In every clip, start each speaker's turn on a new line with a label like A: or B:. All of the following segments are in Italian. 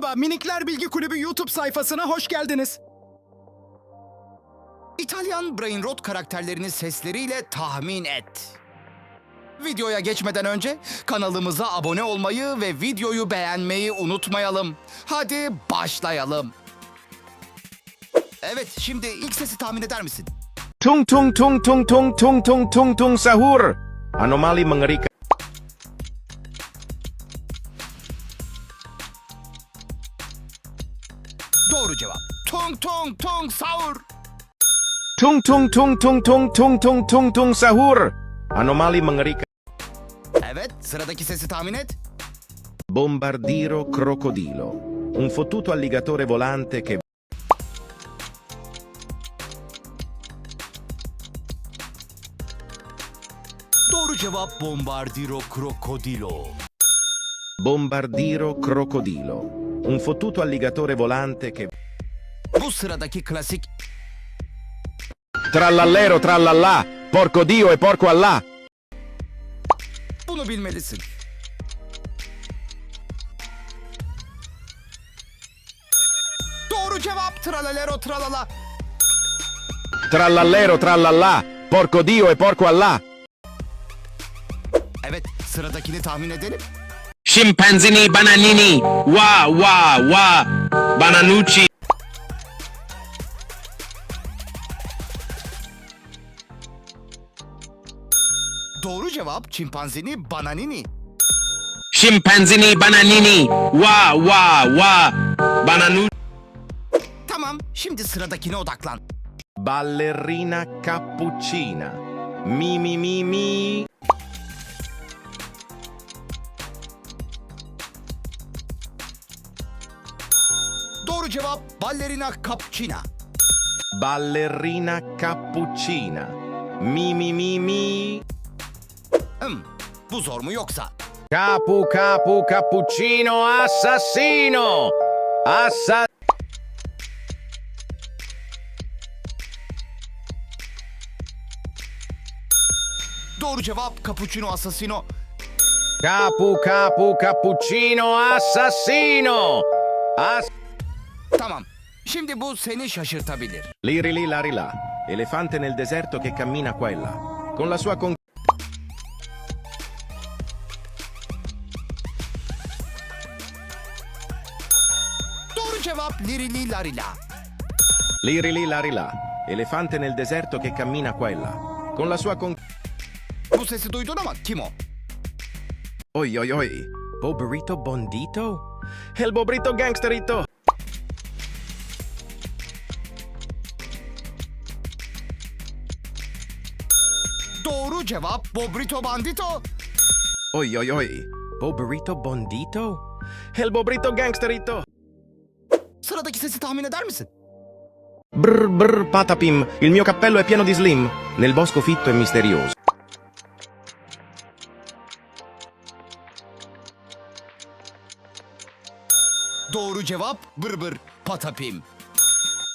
A: Merhaba, Minikler Bilgi Kulübü YouTube sayfasına hoş geldiniz. İtalyan Brain Rot karakterlerini sesleriyle tahmin et. Videoya geçmeden önce kanalımıza abone olmayı ve videoyu beğenmeyi unutmayalım. Hadi başlayalım. Evet, şimdi ilk sesi tahmin eder misin?
B: Tung tung tung tung tung tung tung tung tung sahur. Anomali mengerikan. 통통통 사울 Tung-tung-tung-tung-tung-tung-tung-tung sahur. Anomali mengerikan.
A: Evet, sıradaki sesi tahmin et.
B: Bombardiro crocodilo. Un fottuto alligatore volante che...
A: Doğru cevap Bombardiro Crocodilo.
B: Bombardiro crocodilo. Un fottuto alligatore volante che...
A: Bu sıradaki klasik
B: Trallallero trallallà. Porco Dio e porco Allah.
A: bunu bilmelisin. Doğru cevap tralalero tralala.
B: Trallallero trallallà. Porco Dio e porco Allah.
A: Evet sıradakini tahmin edelim.
C: Scimpanzini bananini, wa wa wa, bananucci,
A: Doğru cevap çimpanzini bananini.
C: scimpanzini bananini, wa wa wa, bananucci.
A: Tamam şimdi sıradakine odaklan.
B: Ballerina cappuccina. Mi mi mi mi.
A: Doğru cevap ballerina cappuccina.
B: Ballerina cappuccina. Mi mi mi mi.
A: Hmm, bu zor mu yoksa?
B: Capu capu cappuccino assassino. Assa
A: Doğru cevap cappuccino assassino.
B: Capu capu cappuccino assassino. As
A: Tamam. Şimdi bu seni şaşırtabilir.
B: Liri li lari la. Elefante nel deserto che cammina qua e là. Con la sua con
A: Lirili larila.
B: Liri li lari la. Elefante nel deserto che cammina qua e là. Con la sua con
A: Bu sesi duydun ama kim o?
B: Oi oi oi. Bobrito bondito? El bobrito gangsterito.
A: Doğru cevap Bobrito Bandito.
B: Oi oi oi. Bobrito bondito? El bobrito gangsterito.
A: Sıradaki sesi tahmin eder misin?
B: Brr brr patapim, il mio cappello è pieno di slim. Nel bosco fitto e misterioso.
A: Doğru cevap bır bır patapim.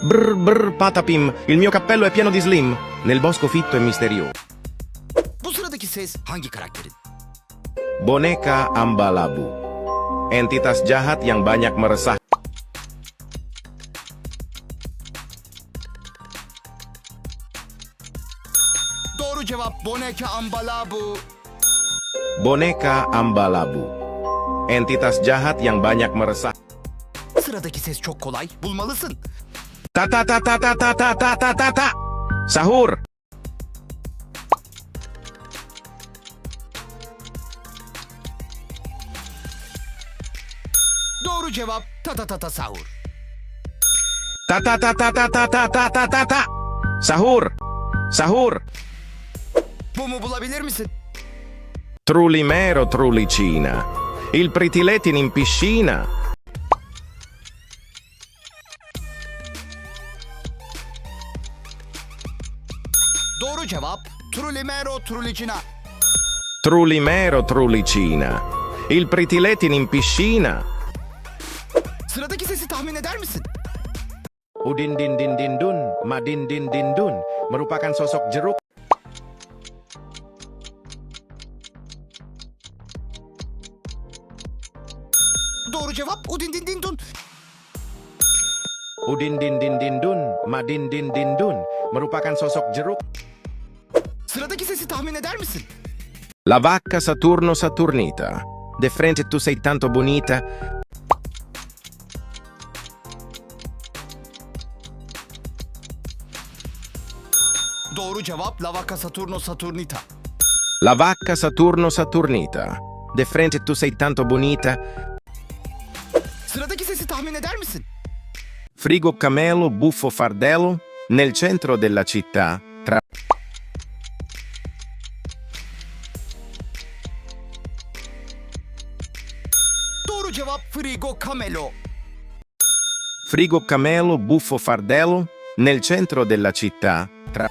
B: Brr brr patapim, il mio cappello è pieno di slim. Nel bosco fitto e misterioso.
A: Bu sıradaki ses hangi karakterin?
B: Boneka Ambalabu. Entitas jahat yang banyak meresah.
A: Doğru cevap Boneka Ambalabu.
B: Boneka Ambalabu. Entitas jahat yang banyak meresah.
A: Sıradaki ses çok kolay. Bulmalısın.
B: Ta ta ta ta ta ta ta ta ta ta ta. Sahur.
A: Doğru cevap ta ta ta ta sahur.
B: Ta ta ta ta ta ta ta ta ta ta ta. Sahur. Sahur.
A: Bu mu bulabilir misin?
B: Trulimero trulicina. Il pritiletin in piscina.
A: Doğru cevap Trulimero Trulicina.
B: Trulimero trulicina. Il pritiletin in piscina.
A: Sıradaki sesi tahmin eder misin?
B: Udin din din din dun, madin din din dun, merupakan sosok jeruk.
A: Doğru cevap Udin Din Din dun.
B: Udin din din din dun, madin din din dun. Merupakan sosok jeruk.
A: Sıradaki sesi tahmin eder misin?
B: La vacca Saturno Saturnita. De frente tu sei tanto bonita.
A: Doğru cevap Lavaka Saturno Saturnita.
B: La vacca Saturno Saturnita. De frente tu sei tanto bonita.
A: Sesi tahmin eder misin?
B: Frigo camelo buffo fardello. Nel centro della città. Tra
A: Doğru cevap Frigo Camelo.
B: Frigo camelo buffo fardello. Nel centro della città. Tra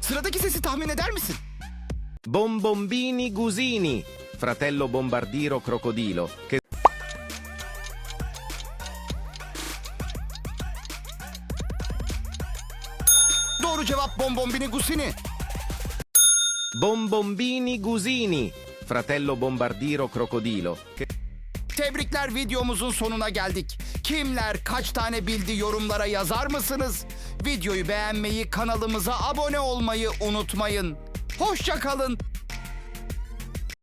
A: Sıradaki sesi tahmin eder misin?
B: Bombombini Gusini. Fratello bombardiro crocodilo. Che
A: Doğru cevap Bonbombini Gusini.
B: Bombombini Gusini. Fratello bombardiro crocodilo.
A: Tebrikler videomuzun sonuna geldik. Kimler kaç tane bildi yorumlara yazar mısınız? Videoyu beğenmeyi, kanalımıza abone olmayı unutmayın. Hoşça kalın.